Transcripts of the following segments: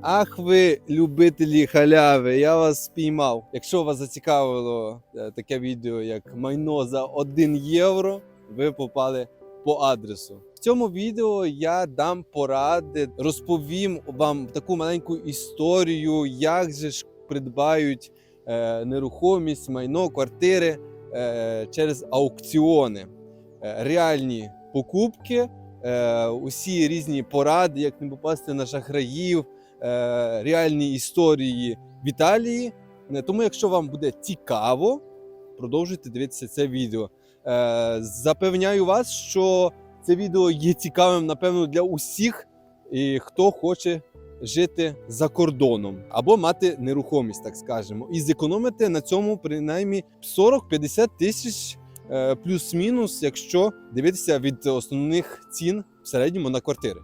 Ах ви, любителі халяви, я вас спіймав. Якщо вас зацікавило е, таке відео, як майно за 1 євро, ви попали по адресу. В цьому відео я дам поради, розповім вам таку маленьку історію, як же ж придбають е, нерухомість, майно, квартири е, через аукціони, Е, реальні покупки, е, усі різні поради, як не попасти на шахраїв, реальні історії в Італії. Е, Тому, якщо вам буде цікаво, продовжуйте дивитися це відео. Е, Запевняю вас, що це відео є цікавим, напевно, для усіх, хто хоче жити за кордоном або мати нерухомість, так скажемо, і зекономити на цьому принаймні 40-50 тисяч е, плюс-мінус, якщо дивитися від основних цін в середньому на квартири.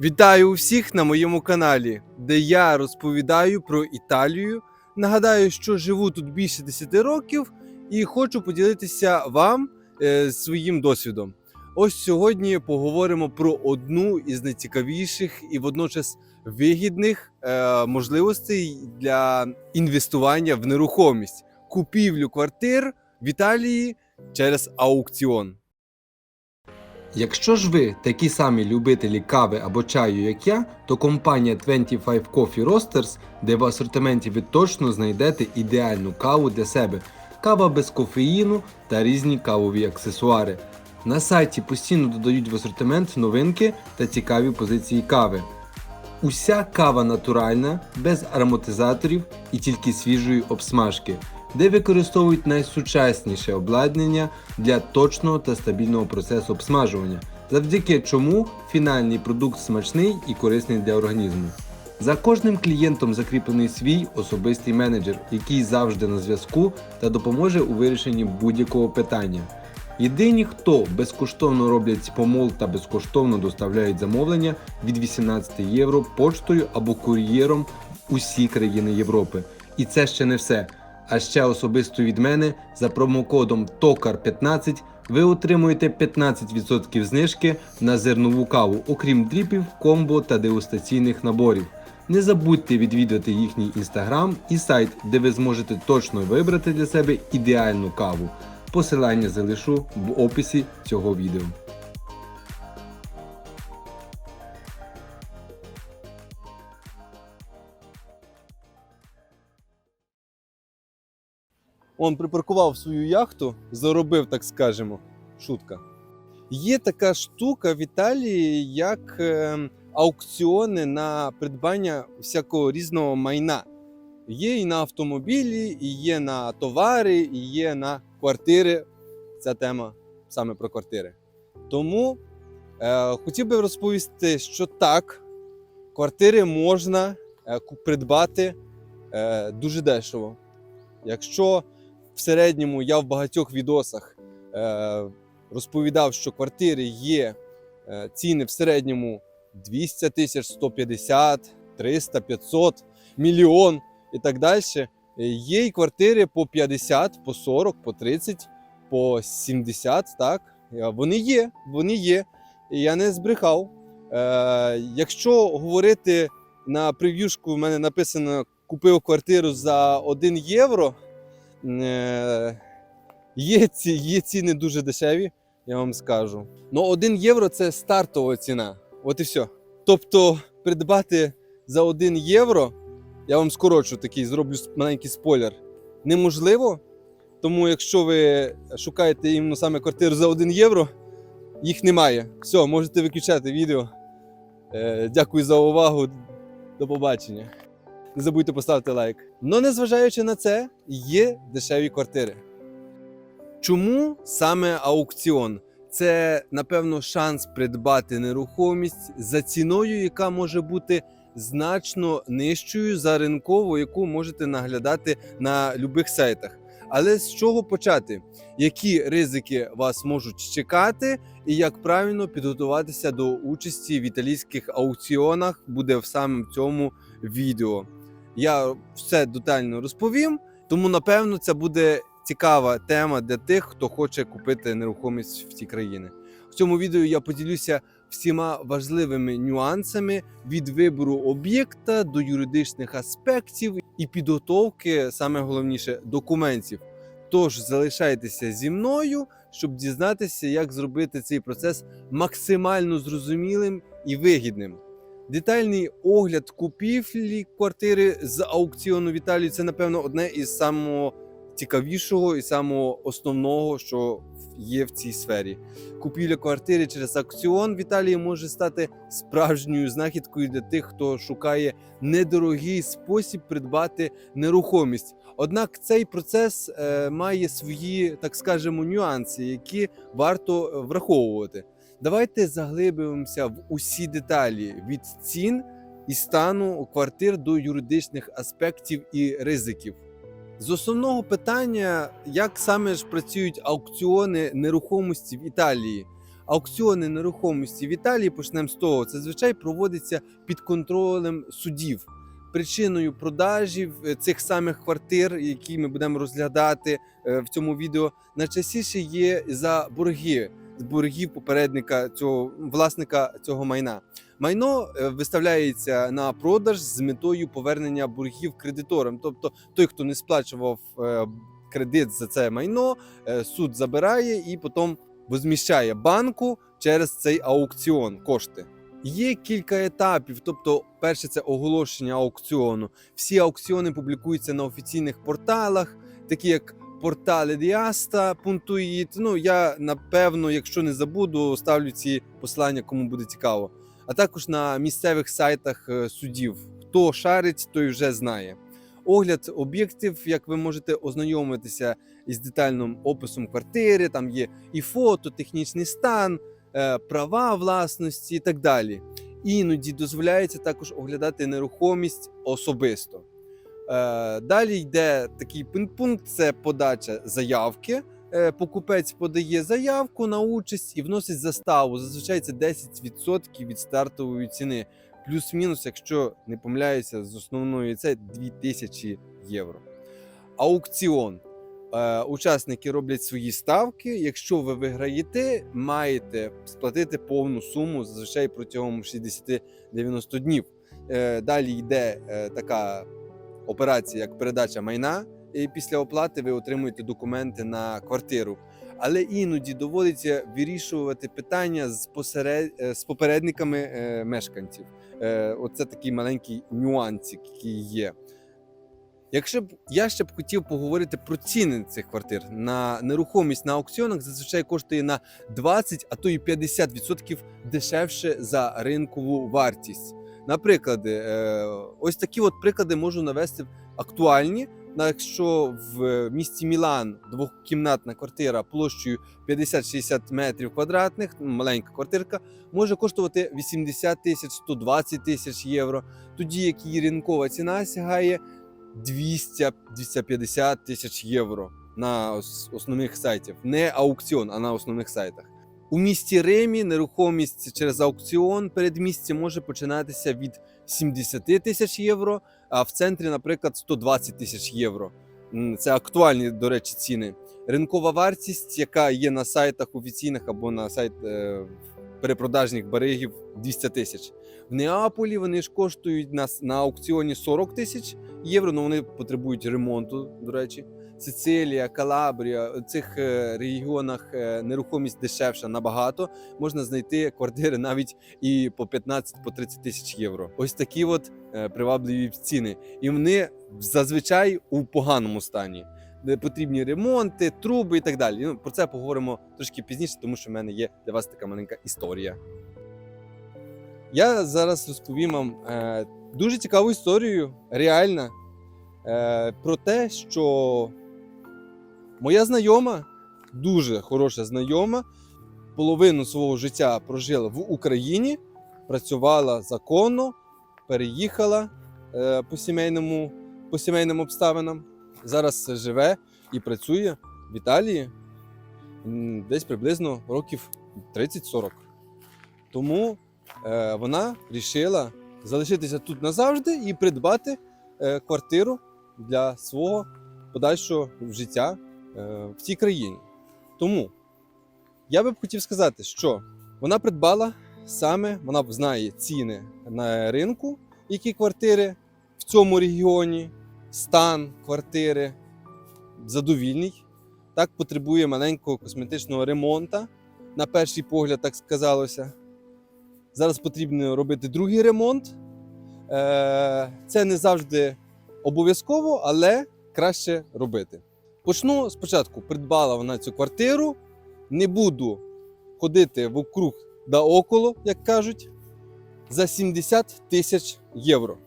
Вітаю усіх на моєму каналі, де я розповідаю про Італію. Нагадаю, що живу тут більше 10 років і хочу поділитися вам е, своїм досвідом. Ось сьогодні поговоримо про одну із найцікавіших і водночас вигідних е, можливостей для інвестування в нерухомість, купівлю квартир в Італії через аукціон. Якщо ж ви такі самі любителі кави або чаю, як я, то компанія 25 Coffee Roasters, де в асортименті ви точно знайдете ідеальну каву для себе, кава без кофеїну та різні кавові аксесуари. На сайті постійно додають в асортимент новинки та цікаві позиції кави. Уся кава натуральна, без ароматизаторів і тільки свіжої обсмажки, де використовують найсучасніше обладнання для точного та стабільного процесу обсмажування, завдяки чому фінальний продукт смачний і корисний для організму. За кожним клієнтом закріплений свій особистий менеджер, який завжди на зв'язку та допоможе у вирішенні будь-якого питання. Єдині, хто безкоштовно роблять помол та безкоштовно доставляють замовлення від 18 євро поштою або кур'єром усі країни Європи. І це ще не все. А ще особисто від мене за промокодом TOKAR15 ви отримуєте 15% знижки на зернову каву, окрім дріпів, комбо та дегустаційних наборів. Не забудьте відвідати їхній інстаграм і сайт, де ви зможете точно вибрати для себе ідеальну каву. Посилання залишу в описі цього відео. Он припаркував свою яхту, заробив, так скажемо. Шутка. Є така штука в Італії, як е, аукціони на придбання всякого різного майна. Є і на автомобілі, і є на товари, і є на квартири. Ця тема саме про квартири. Тому е, хотів би розповісти, що так, квартири можна е, придбати е, дуже дешево. Якщо в середньому я в багатьох відосах е, розповідав, що квартири є е, ціни в середньому 200 тисяч, 150, 300, 500, мільйон і так далі. Е, Є і квартири по 50, по 40, по 30, по 70, так. Вони є, вони є. І Я не збрехав. Е, якщо говорити на прев'юшку, в мене написано купив квартиру за 1 євро. Е, Є, ці, є ціни дуже дешеві, я вам скажу. Ну, 1 євро це стартова ціна. От і все. Тобто, придбати за 1 євро, я вам скорочу такий, зроблю маленький спойлер. Неможливо. Тому, якщо ви шукаєте іменно саме квартиру за 1 євро, їх немає. Все, можете виключати відео. Е, дякую за увагу. До побачення. Не забудьте поставити лайк. Но незважаючи на це, є дешеві квартири. Чому саме аукціон? Це, напевно, шанс придбати нерухомість за ціною, яка може бути значно нижчою за ринкову, яку можете наглядати на любих сайтах. Але з чого почати? Які ризики вас можуть чекати, і як правильно підготуватися до участі в італійських аукціонах буде саме в цьому відео. Я все детально розповім, тому напевно це буде цікава тема для тих, хто хоче купити нерухомість в ці країни. В цьому відео я поділюся всіма важливими нюансами від вибору об'єкта до юридичних аспектів і підготовки, саме головніше, документів. Тож залишайтеся зі мною, щоб дізнатися, як зробити цей процес максимально зрозумілим і вигідним. Детальний огляд купівлі квартири з аукціону Віталії це, напевно, одне із самого цікавішого і самого основного, що є в цій сфері. Купівля квартири через аукціон в Італії може стати справжньою знахідкою для тих, хто шукає недорогий спосіб придбати нерухомість. Однак цей процес е, має свої, так скажемо, нюанси, які варто враховувати. Давайте заглибимося в усі деталі від цін і стану квартир до юридичних аспектів і ризиків. З основного питання, як саме ж працюють аукціони нерухомості в Італії. Аукціони нерухомості в Італії почнемо з того, це звичай проводиться під контролем судів. Причиною продажів е, цих самих квартир, які ми будемо розглядати е, в цьому відео, найчастіше є за борги з боргів попередника цього власника цього майна. Майно е, виставляється на продаж з метою повернення боргів кредиторам. Тобто, той, хто не сплачував е, кредит за це майно, е, суд забирає і потім возміщає банку через цей аукціон кошти. Є кілька етапів. Тобто, перше це оголошення аукціону. Всі аукціони публікуються на офіційних порталах, такі як портали Diasta.it. Ну я напевно, якщо не забуду, ставлю ці посилання, кому буде цікаво. А також на місцевих сайтах е, судів. Хто шарить, той вже знає. Огляд об'єктів, як ви можете ознайомитися із детальним описом квартири, там є і фото, технічний стан, е, права власності і так далі. Іноді дозволяється також оглядати нерухомість особисто. Е, Далі йде такий пункт: це подача заявки. Е, Покупець подає заявку на участь і вносить заставу. Зазвичай це 10% від стартової ціни. Плюс-мінус, якщо не помиляюся, з основної це 2000 євро. Аукціон. Е, Учасники роблять свої ставки. Якщо ви виграєте, маєте сплатити повну суму зазвичай протягом 60-90 днів. Далі йде така операція, як передача майна. І після оплати ви отримуєте документи на квартиру. Але іноді доводиться вирішувати питання з посеред... е, з попередниками е, мешканців. Е, Оце такий маленький нюансик, який є. Якщо б я ще б хотів поговорити про ціни цих квартир на нерухомість на аукціонах, зазвичай коштує на 20, а то і 50% дешевше за ринкову вартість. Наприклад, е, ось такі от приклади можу навести актуальні. Якщо в місті Мілан двокімнатна квартира площею 50-60 метрів квадратних, маленька квартирка, може коштувати 80 тисяч 120 тисяч євро. Тоді як її ринкова ціна сягає 200-250 тисяч євро на основних сайтах. Не аукціон, а на основних сайтах. У місті Римі нерухомість через аукціон передмістя може починатися від 70 тисяч євро, а в центрі, наприклад, 120 тисяч євро. Це актуальні, до речі, ціни. Ринкова вартість, яка є на сайтах офіційних або на сайт е, перепродажних баригів 200 тисяч. В Неаполі вони ж коштують на, на аукціоні 40 тисяч євро, але вони потребують ремонту, до речі. Сицилія, Калабрія, у цих е, регіонах е, нерухомість дешевша набагато. Можна знайти квартири навіть і по 15 по 30 тисяч євро. Ось такі от е, привабливі ціни. І вони зазвичай у поганому стані. Де потрібні ремонти, труби і так далі. Ну, про це поговоримо трошки пізніше, тому що в мене є для вас така маленька історія. Я зараз розповім вам е, дуже цікаву історію, реальна, е, про те, що моя знайома, дуже хороша знайома, половину свого життя прожила в Україні, працювала законно, переїхала е, по, сімейному, по сімейним обставинам. Зараз живе і працює в Італії десь приблизно років 30-40. Тому е, вона вирішила залишитися тут назавжди і придбати е, квартиру для свого подальшого життя в цій країні. Тому я би б хотів сказати, що вона придбала саме вона знає ціни на ринку, які квартири в цьому регіоні, стан квартири задовільний. Так потребує маленького косметичного ремонту. На перший погляд, так сказалося. Зараз потрібно робити другий ремонт. Е, Це не завжди обов'язково, але краще робити. Почну спочатку. Придбала вона цю квартиру. Не буду ходити вокруг да около, як кажуть, за 70 тисяч євро.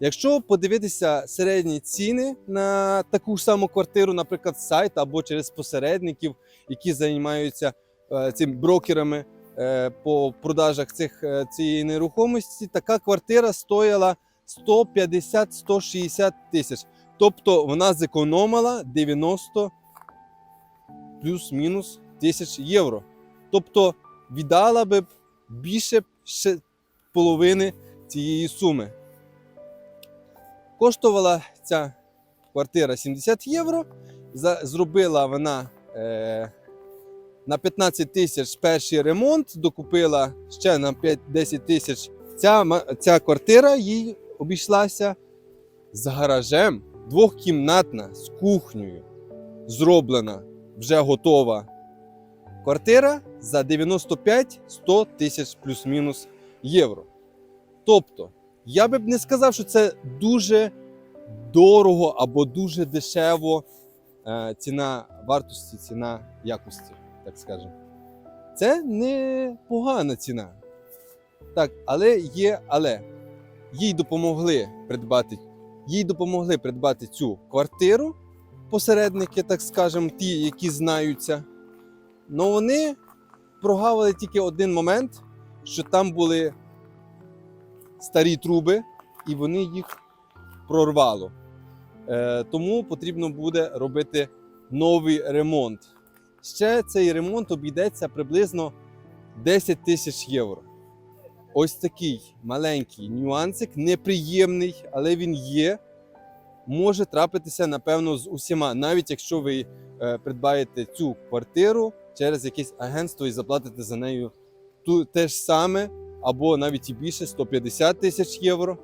Якщо подивитися середні ціни на таку ж саму квартиру, наприклад, з сайту або через посередників, які займаються е, цим брокерами е, по продажах цих, е, цієї нерухомості, така квартира стоїла 150-160 тисяч. Тобто вона зекономила 90 плюс-мінус тисяч євро. Тобто віддала би більше ще половини цієї суми. Коштувала ця квартира 70 євро. Зробила вона е, на 15 тисяч перший ремонт, докупила ще на 5-10 тисяч. Ця, ця квартира їй обійшлася з гаражем, двохкімнатна, з кухнею. Зроблена, вже готова квартира за 95-100 тисяч плюс-мінус євро. Тобто, я би не сказав, що це дуже дорого або дуже дешево е, ціна вартості, ціна якості, так скажемо. Це не погана ціна. Так, але є, але їй допомогли придбати, їй допомогли придбати цю квартиру посередники, так скажемо, ті, які знаються. Ну вони прогавили тільки один момент, що там були старі труби, і вони їх прорвало. Е, тому потрібно буде робити новий ремонт. Ще цей ремонт обійдеться приблизно 10 тисяч євро. Ось такий маленький нюансик, неприємний, але він є. Може трапитися, напевно, з усіма, навіть якщо ви е, придбаєте цю квартиру через якесь агентство і заплатите за нею ту, те ж саме, або навіть і більше 150 тисяч євро.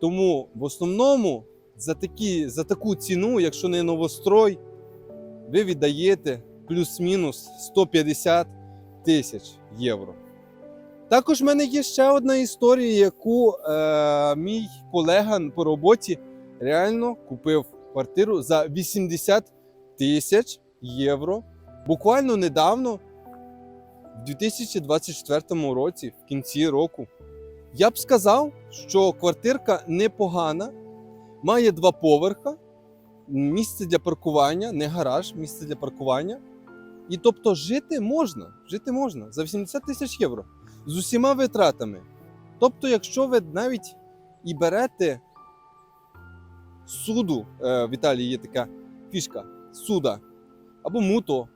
Тому в основному за, такі, за таку ціну, якщо не новострой, ви віддаєте плюс-мінус 150 тисяч євро. Також в мене є ще одна історія, яку е, мій колега по роботі реально купив квартиру за 80 тисяч євро. Буквально недавно, в 2024 році, в кінці року, я б сказав, що квартирка непогана, має два поверха, місце для паркування, не гараж, місце для паркування. І тобто жити можна, жити можна за 80 тисяч євро з усіма витратами. Тобто, якщо ви навіть і берете суду, е, в Італії є така фішка суда або муто,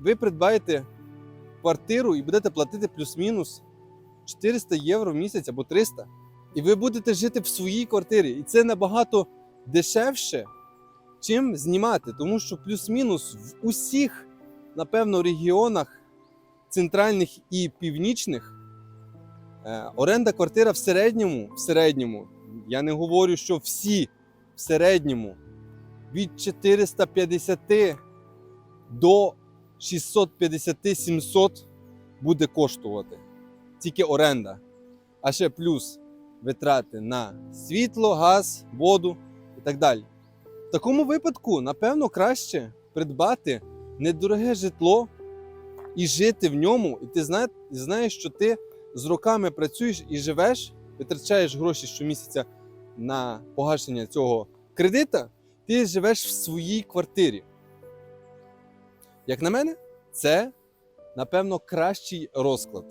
ви придбаєте квартиру і будете платити плюс-мінус 400 євро в місяць або 300. І ви будете жити в своїй квартирі. І це набагато дешевше, чим знімати. Тому що плюс-мінус в усіх, напевно, регіонах центральних і північних е, оренда квартира в середньому, в середньому, я не говорю, що всі в середньому від 450 до 650-700 буде коштувати. Тільки оренда. А ще плюс витрати на світло, газ, воду і так далі. В такому випадку, напевно, краще придбати недороге житло і жити в ньому. І ти зна- знаєш, що ти з роками працюєш і живеш, витрачаєш гроші щомісяця на погашення цього кредита, ти живеш в своїй квартирі. Як на мене, це напевно кращий розклад.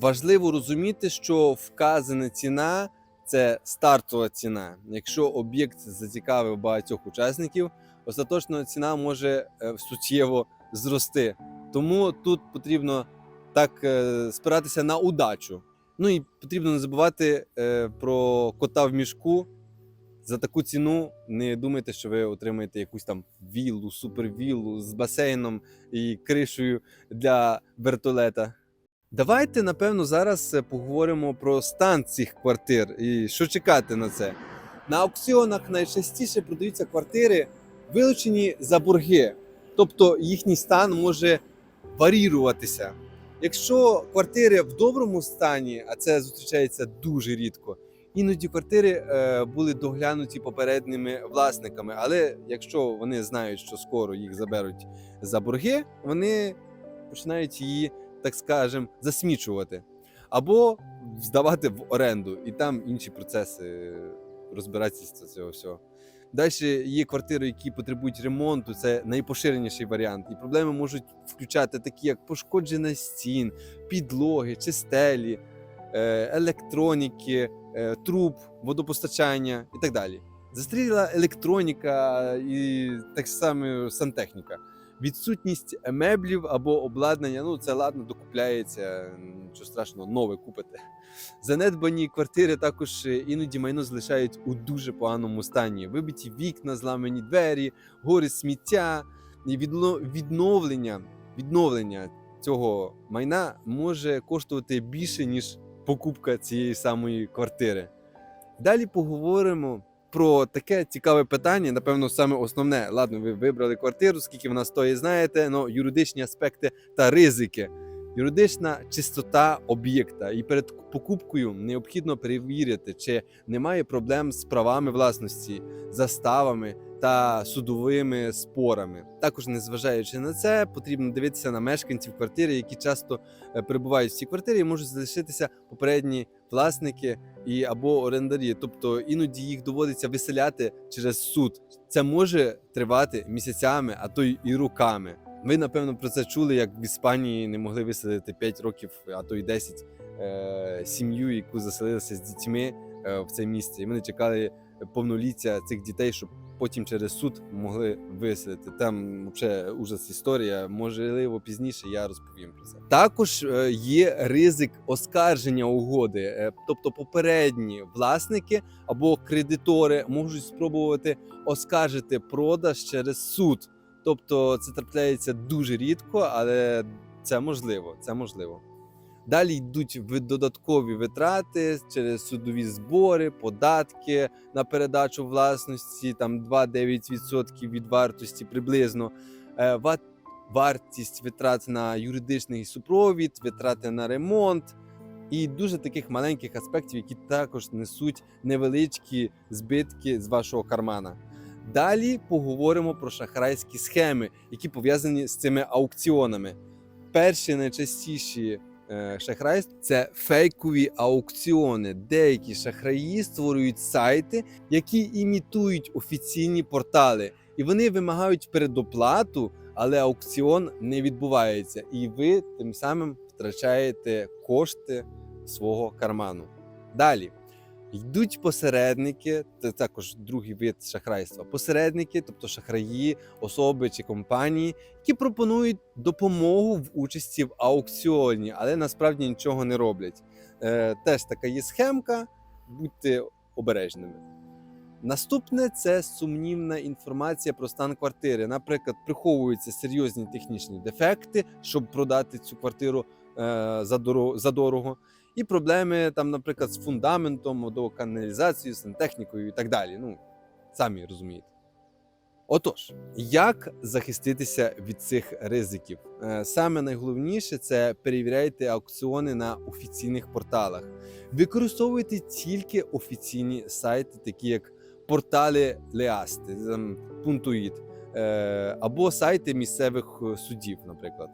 Важливо розуміти, що вказана ціна це стартова ціна. Якщо об'єкт зацікавив багатьох учасників, остаточна ціна може е, суттєво зрости. Тому тут потрібно так е, спиратися на удачу. Ну і потрібно не забувати е, про кота в мішку. За таку ціну не думайте, що ви отримаєте якусь там віллу, супервіллу з басейном і кришею для вертолета. Давайте, напевно, зараз е, поговоримо про стан цих квартир і що чекати на це. На аукціонах найчастіше продаються квартири, вилучені за борги, тобто їхній стан може варіруватися. Якщо квартири в доброму стані, а це зустрічається дуже рідко, іноді квартири е, були доглянуті попередніми власниками. Але якщо вони знають, що скоро їх заберуть за борги, вони починають її, так скажем, засмічувати або здавати в оренду, і там інші процеси розбиратися з цього всього. Далі є квартири, які потребують ремонту. Це найпоширеніший варіант. І проблеми можуть включати такі, як пошкодження стін, підлоги, чистелі, е, електроніки, е, труб, водопостачання і так далі. Застріла електроніка і так само сантехніка. Відсутність меблів або обладнання, ну це ладно, докупляється, нічого страшного, нове купите. Занедбані квартири також е, іноді майно залишають у дуже поганому стані. Вибиті вікна, зламані двері, гори сміття і відно- відновлення, відновлення цього майна може коштувати більше, ніж покупка цієї самої квартири. Далі поговоримо про таке цікаве питання, напевно, саме основне. Ладно, ви вибрали квартиру, скільки вона стоїть, знаєте, але юридичні аспекти та ризики. Юридична чистота об'єкта, і перед покупкою необхідно перевірити, чи немає проблем з правами власності, заставами та судовими спорами. Також, незважаючи на це, потрібно дивитися на мешканців квартири, які часто е, перебувають в цій квартирі, і можуть залишитися попередні власники і або орендарі. Тобто іноді їх доводиться виселяти через суд. Це може тривати місяцями, а то й і роками. Ви напевно про це чули, як в Іспанії не могли виселити 5 років, а то й 10 е, сім'ю, яку заселилися з дітьми е, в це місце. І вони чекали повноліття цих дітей, щоб потім через суд могли виселити. Там взагалі ужас історія. Можливо, пізніше я розповім про це. Також е, є ризик оскарження угоди, е, тобто попередні власники або кредитори можуть спробувати оскаржити продаж через суд. Тобто це трапляється дуже рідко, але це можливо. Це можливо. Далі йдуть додаткові витрати через судові збори, податки на передачу власності, там 2-9% від вартості приблизно. Е, Вартість витрат на юридичний супровід, витрати на ремонт і дуже таких маленьких аспектів, які також несуть невеличкі збитки з вашого кармана. Далі поговоримо про шахрайські схеми, які пов'язані з цими аукціонами. Перші найчастіші е, шахрайств це фейкові аукціони. Деякі шахраї створюють сайти, які імітують офіційні портали, і вони вимагають передоплату, але аукціон не відбувається, і ви тим самим втрачаєте кошти свого карману. Далі. Йдуть посередники, це також другий вид шахрайства. Посередники, тобто шахраї, особи чи компанії, які пропонують допомогу в участі в аукціоні, але насправді нічого не роблять. Е, теж така є схемка, будьте обережними. Наступне це сумнівна інформація про стан квартири. Наприклад, приховуються серйозні технічні дефекти, щоб продати цю квартиру е, за, доро- дорого. І проблеми там, наприклад, з фундаментом, до каналізацією, сантехнікою і так далі. Ну, самі розумієте. Отож, як захиститися від цих ризиків? Е, Саме найголовніше це перевіряйте аукціони на офіційних порталах. Використовуйте тільки офіційні сайти, такі як портали Леасти, Пунтуїд, е, або сайти місцевих е, судів, наприклад.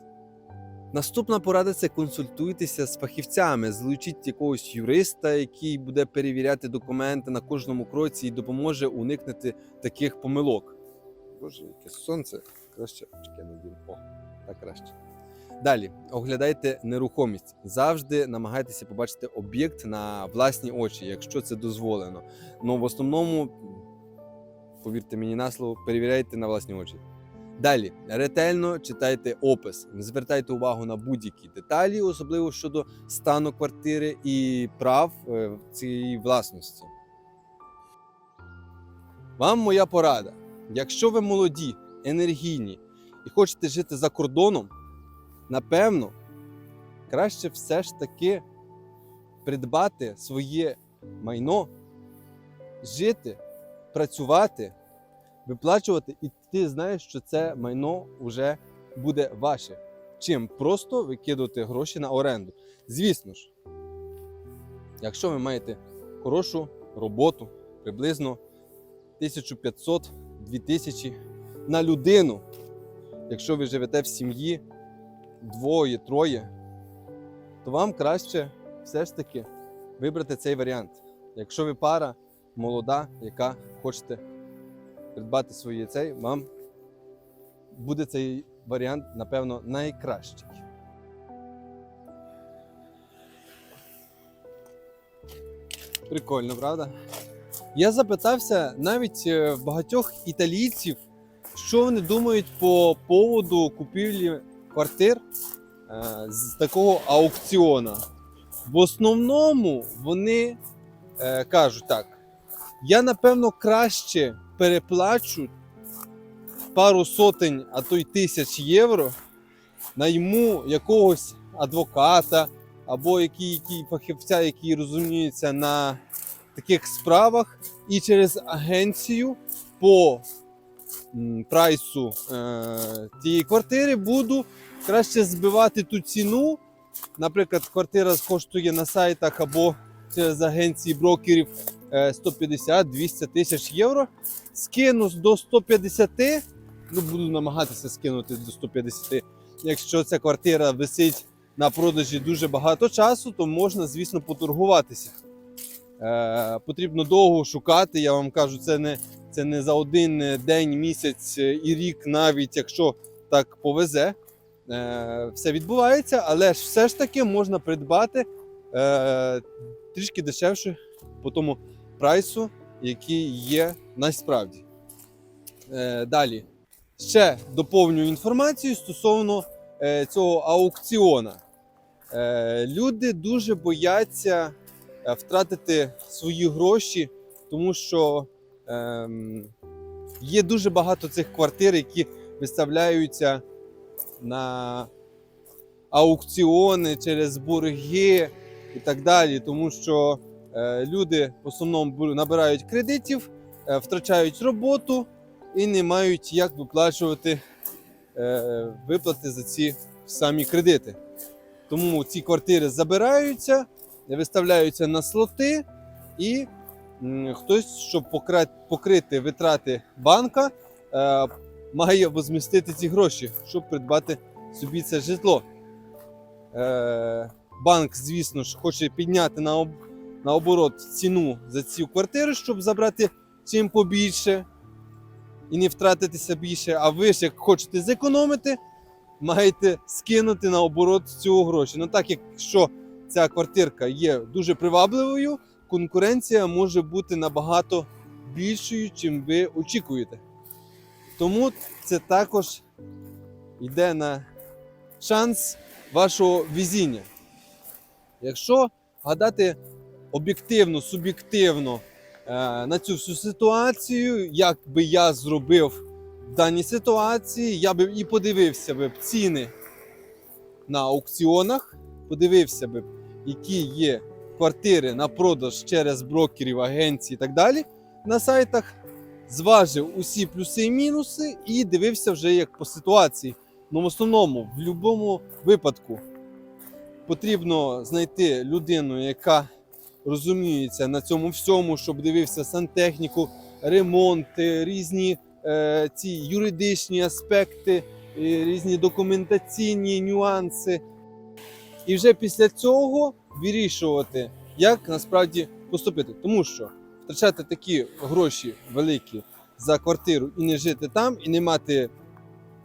Наступна порада це консультуйтеся з фахівцями, залучіть якогось юриста, який буде перевіряти документи на кожному кроці і допоможе уникнути таких помилок. Боже, яке сонце. Краще очки надіну. О, так краще. Далі оглядайте нерухомість. Завжди намагайтеся побачити об'єкт на власні очі, якщо це дозволено. Ну в основному, повірте мені на слово, перевіряйте на власні очі. Далі ретельно читайте опис, не звертайте увагу на будь-які деталі, особливо щодо стану квартири і прав е, цієї власності. Вам моя порада. Якщо ви молоді, енергійні і хочете жити за кордоном, напевно, краще все ж таки придбати своє майно, жити, працювати, виплачувати, і ти знаєш, що це майно вже буде ваше. Чим просто викидувати гроші на оренду. Звісно ж, якщо ви маєте хорошу роботу, приблизно 1500-2000 на людину, якщо ви живете в сім'ї двоє, троє, то вам краще все ж таки вибрати цей варіант. Якщо ви пара молода, яка хочете придбати своє цей, вам буде цей варіант, напевно, найкращий. Прикольно, правда? Я запитався навіть е, багатьох італійців, що вони думають по поводу купівлі квартир е, з такого аукціона. В основному вони е, кажуть так: я напевно краще переплачу пару сотень, а то й тисяч євро, найму якогось адвоката або який, який фахівця, який розуміється на таких справах, і через агенцію по прайсу е, тієї квартири буду краще збивати ту ціну. Наприклад, квартира коштує на сайтах або через агенції брокерів 150-200 тисяч євро. Скину до 150, ну буду намагатися скинути до 150. Якщо ця квартира висить на продажі дуже багато часу, то можна, звісно, поторгуватися. Е, потрібно довго шукати. Я вам кажу, це не, це не за один е, день, місяць е, і рік, навіть якщо так повезе. Е, все відбувається, але ж все ж таки можна придбати е, трішки дешевше по тому прайсу, який є насправді. Е, далі. Ще доповню інформацію стосовно е, цього аукціона. Е, люди дуже бояться втратити свої гроші, тому що ем, є дуже багато цих квартир, які виставляються на аукціони через борги і так далі, тому що люди в основному набирають кредитів, е, втрачають роботу і не мають як виплачувати е, виплати за ці самі кредити. Тому ці квартири забираються, виставляються на слоти, і хтось, щоб покрити витрати банка, е, має возмістити ці гроші, щоб придбати собі це житло. Е, банк, звісно ж, хоче підняти на, об, на оборот ціну за цю квартиру, щоб забрати чим побільше і не втратитися більше. А ви ж, як хочете зекономити, маєте скинути на оборот цього гроші. Ну так, якщо ця квартирка є дуже привабливою, конкуренція може бути набагато більшою, чим ви очікуєте. Тому це також йде на шанс вашого везіння. Якщо гадати об'єктивно, суб'єктивно е, на цю всю ситуацію, як би я зробив в даній ситуації, я би і подивився би ціни на аукціонах, подивився би, які є квартири на продаж через брокерів, агенції і так далі на сайтах зважив усі плюси і мінуси і дивився вже як по ситуації. Ну, в основному, в будь-якому випадку потрібно знайти людину, яка розуміється на цьому всьому, щоб дивився сантехніку, ремонти, різні е, ці юридичні аспекти, різні документаційні нюанси. І вже після цього вирішувати, як насправді поступити. Тому що втрачати такі гроші великі за квартиру і не жити там, і не мати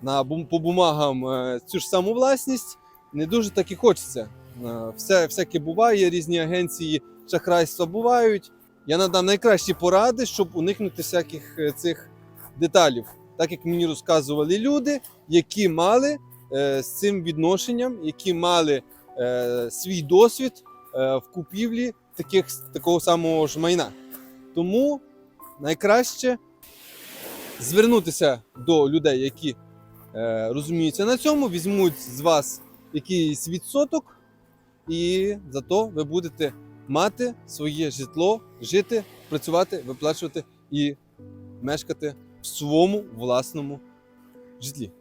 на по бумагам е, цю ж саму власність, не дуже так і хочеться. Е, Все всяке буває, різні агенції шахрайства бувають. Я надам найкращі поради, щоб уникнути всяких е, цих деталів, так як мені розказували люди, які мали е, з цим відношенням, які мали е, свій досвід е, в купівлі таких, такого самого ж майна. Тому найкраще звернутися до людей, які е, розуміються на цьому, візьмуть з вас якийсь відсоток і зато ви будете мати своє житло, жити, працювати, виплачувати і мешкати в своєму власному житлі.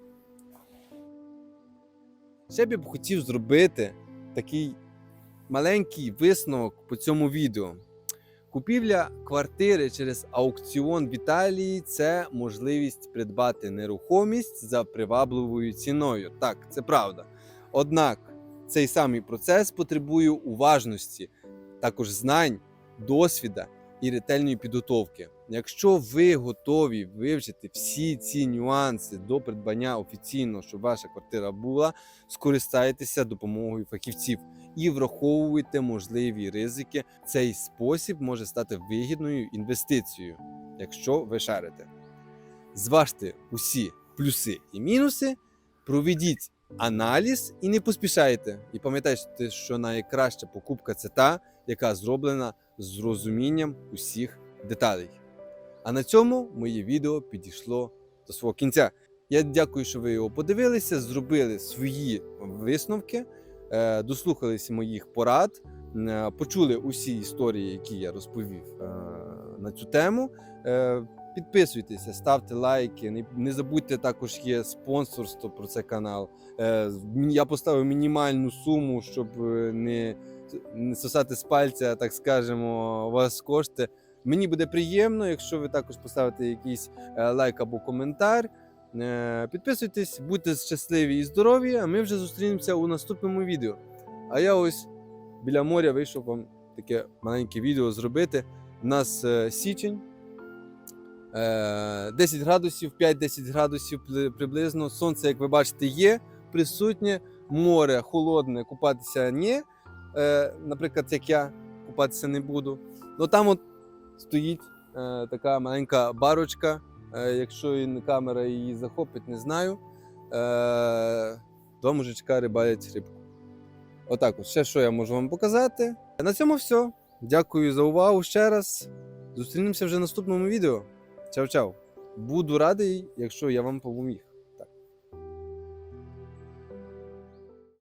Ще б хотів зробити такий маленький висновок по цьому відео. Купівля квартири через аукціон в Італії це можливість придбати нерухомість за привабливою ціною. Так, це правда. Однак цей самий процес потребує уважності, також знань, досвіда і ретельної підготовки. Якщо ви готові вивчити всі ці нюанси до придбання офіційно, щоб ваша квартира була, скористайтеся допомогою фахівців і враховуйте можливі ризики. Цей спосіб може стати вигідною інвестицією, якщо ви шарите. Зважте усі плюси і мінуси, проведіть аналіз і не поспішайте. І пам'ятайте, що найкраща покупка це та, яка зроблена з розумінням усіх деталей. А на цьому моє відео підійшло до свого кінця. Я дякую, що ви його подивилися, зробили свої висновки, е, дослухалися моїх порад, е, почули усі історії, які я розповів е, на цю тему. Підписуйтеся, ставте лайки. Не, забудьте також є спонсорство про цей канал. Я поставив мінімальну суму, щоб не, не сосати з пальця, так скажемо, вас кошти. Мені буде приємно, якщо ви також поставите якийсь е, лайк або коментар. Е, Підписуйтесь, будьте щасливі і здорові, а ми вже зустрінемося у наступному відео. А я ось біля моря вийшов вам таке маленьке відео зробити. У нас е, січень. Е, 10 градусів, 5-10 градусів приблизно. Сонце, як ви бачите, є присутнє. Море холодне, купатися ні. Е, наприклад, як я купатися не буду. Ну там от стоїть е, така маленька барочка. Е, якщо камера її захопить, не знаю. Е, два мужичка рибалять рибку. Отак, от ще що я можу вам показати. На цьому все. Дякую за увагу ще раз. Зустрінемося вже в наступному відео. Чао-чао. Буду радий, якщо я вам допоміг.